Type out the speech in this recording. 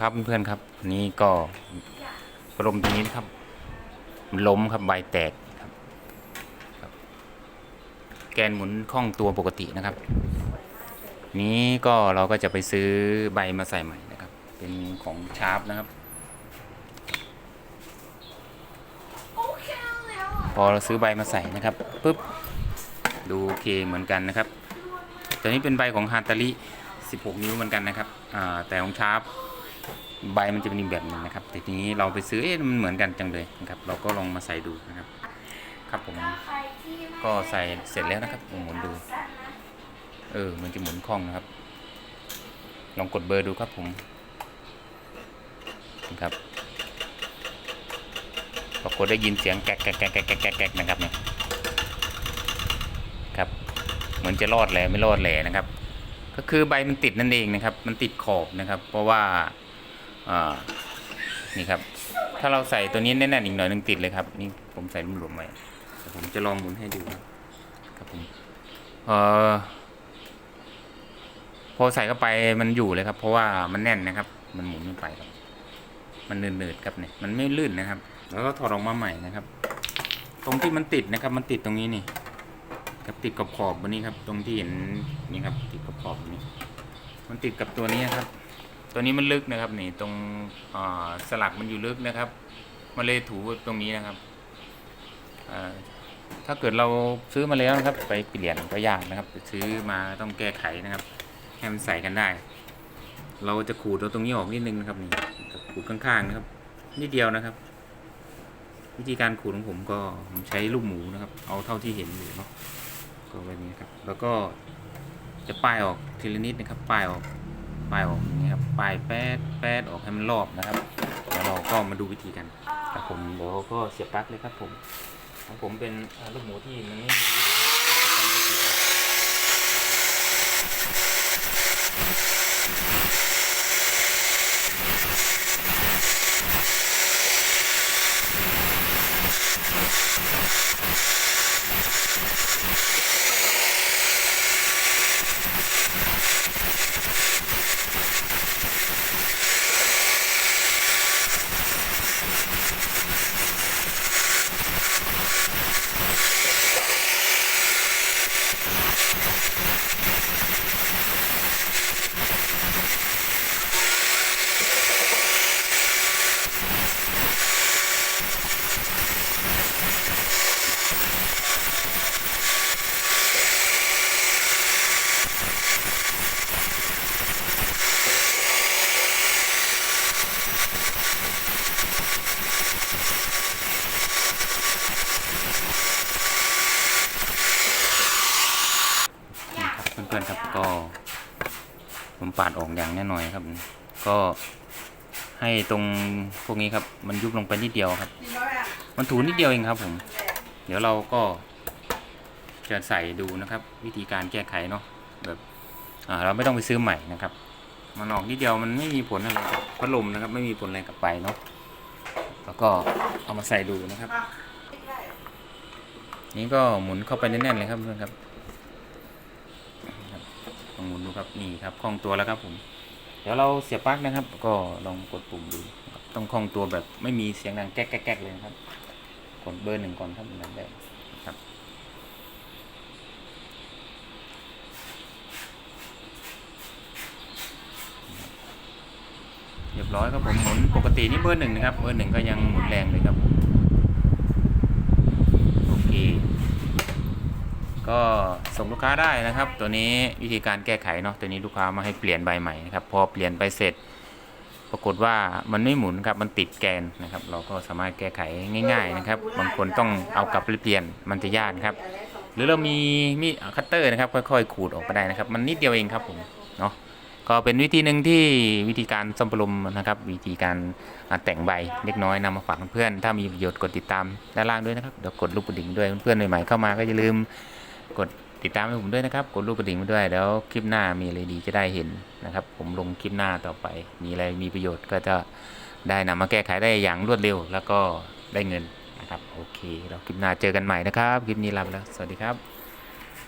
ครับเพื่อนๆครับ นี่ก็กรมตรงนี้นะครับมันล้มครับใบแตกครับรบแกนหมุนคล่องตัวปกตินะครับ นี้ก็เราก็จะไปซื้อใบมาใส่ใหม่นะครับ เป็นของชาร์ปนะครับ พอเราซื้อใบมาใส่นะครับปุ๊บดูโอเคเหมือนกันนะครับตัวนี้เป็นใบของฮาตาริ16 นิ้วเหมือนกันนะครับแต่ของชาร์ป ใบมันจะเป็นอีกแบบหนึงนะครับแต่ทีนี้เราไปซื้อเอ๊ะมันเหมือนกันจังเลยนะครับ เราก็ลองมาใส่ดูนะครับ ครับผมก็ใส่เสร็จแล้วนะครับหมุนดู เออมันจะหมุนคล่องนะครับ ลองกดเบอร์ดูครับผมนะครับปรากฏได้ยินเสียงแก๊กแก๊กแก๊กแก๊กแก๊กแก๊กแก๊กนะครับเนี่ยครับ เหมือนจะรอดแหล่ไม่รอดแหล่นะครับ ก็คือใบมันติดนั่นเองนะครับ มันติดขอบนะครับ เพราะว่า อ่านี่ครับ ถ้าเราใส่ตัวนี้แน่นๆอีกหน่อยหนึงติดเลยครับ นี่ผมใส่หลวมๆไว้ผมจะลองหมุนให้ดูครับผมเอ่อพอใส่เข้าไปมันอยู่เลยครับ เพราะว่ามันแน่นนะครับ มันหมุนไม่ไปครับ มันเนืดๆครับเนี่ยมันไม่ลื่นนะครับ แล้วก็ถอดออกมาใหม่นะครับ ตรงที่มันติดนะครับ มันติดตรงนี้นี่ครับติดกับขอบบนนี้ครับ ตรงที่เห็นนี่ครับ ติดกับขอบนี้ มันติดกับตัวนี้ครับ ตัวนี้มันลึกนะครับนี่ตรงสลักมันอยู่ลึกนะครับมันเลยถูตรงนี้นะครับถ้าเกิดเราซื้อมาแล้วนะครับ ไปเปลี่ยนก็ยากนะครับ ซื้อมาต้องแก้ไขนะครับให้มันใส่กันได้ เราจะขูดเอาตรงนี้ออกนิดนึงนะครับนี่ขูดข้างๆนะครับนิดเดียวนะครับ วิธีการขูดของผมก็ผมใช้ลูกหมูนะครับ เอาเท่าที่เห็นอยู่เนาะก็แบบนี้ครับ แล้วก็จะป้ายออกทีละนิดนะครับ ป้ายออกป้ายออก ป้ายแป๊ดแป๊ดออกให้มันรอบนะครับแล้วเราก็มาดูวิธีกันครับผมเดี๋ยวก็เสียบปลั๊กเลยครับผมของผมเป็นลูกหมูที่มันไม่มีวิธีการติด นี่ครับเพื่อนๆครับ ก็ผมปาดออกอย่างแน่นอนครับ ก็ให้ตรงพวกนี้ครับ มันยุบลงไปนิดเดียวครับ มันถูนิดเดียวเองครับ ผม เดี๋ยวเราก็จะใส่ดูนะครับ วิธีการแก้ไขเนาะแบบอ่าเราไม่ต้องไปซื้อใหม่นะครับมันออกนิดเดียวมันไม่มีผลอะไรกับพัดลมนะครับ ไม่มีผลอะไรกับไปเนาะแล้วก็เอามาใส่ดูนะครับ นี่ก็หมุนเข้าไปแน่นๆเลยครับเพื่อนครับครับล องหมุนดูครับนี่ครับคล่องตัวแล้วครับผม เดี๋ยวเราเสียบปลั๊กนะครับ ก็ลองกดปุ่มดู ต้องคล่องตัวแบบไม่มีเสียงดังแก๊กแก๊กแก๊กเลยครับ กดเบอร์หนึ่งก่อนครับมันได้ครับเรียบร้อยครับผมหมุนปกตินี่เบอร์หนึ่งนะครับ เบอร์หนึ่งก็ยังหมุนแรงเลยครับ โอเค ก็ส่งลูกค้าได้นะครับ ตัวนี้วิธีการแก้ไขเนาะตัวนี้ลูกค้ามาให้เปลี่ยนใบใหม่นะครับพอเปลี่ยนไปเสร็จ ปรากฏว่ามันไม่หมุนครับมันติดแกนนะครับ เราก็สามารถแก้ไขง่าย ๆนะครับ บางคนต้องเอากลับไปเปลี่ยนมันจะยากครับ หรือเรามีมีดคัตเตอร์นะครับ ค่อยๆ ขูดออกก็ได้นะครับ มันนิดเดียวเองครับผมเนาะก็เป็นวิธีหนึ่งที่วิธีการซ่อมปลมนะครับ วิธีการแต่งใบเล็กน้อยนำมาฝากเพื่อนถ้ามีประโยชน์กดติดตามด้านล่างด้วยนะครับเดี๋ยวกดลูกกระดิ่งด้วยเพื่อนใหม่ๆเข้ามาก็อย่าลืม กดติดตามให้ผมด้วยนะครับ กดรูปกระดิ่งมาด้วย แล้วคลิปหน้ามีอะไรดีจะได้เห็นนะครับ ผมลงคลิปหน้าต่อไป มีอะไรมีประโยชน์ก็จะได้นำมาแก้ไขได้อย่างรวดเร็ว แล้วก็ได้เงินนะครับ โอเคเราคลิปหน้าเจอกันใหม่นะครับ คลิปนี้ลาไปแล้ว สวัสดีครับ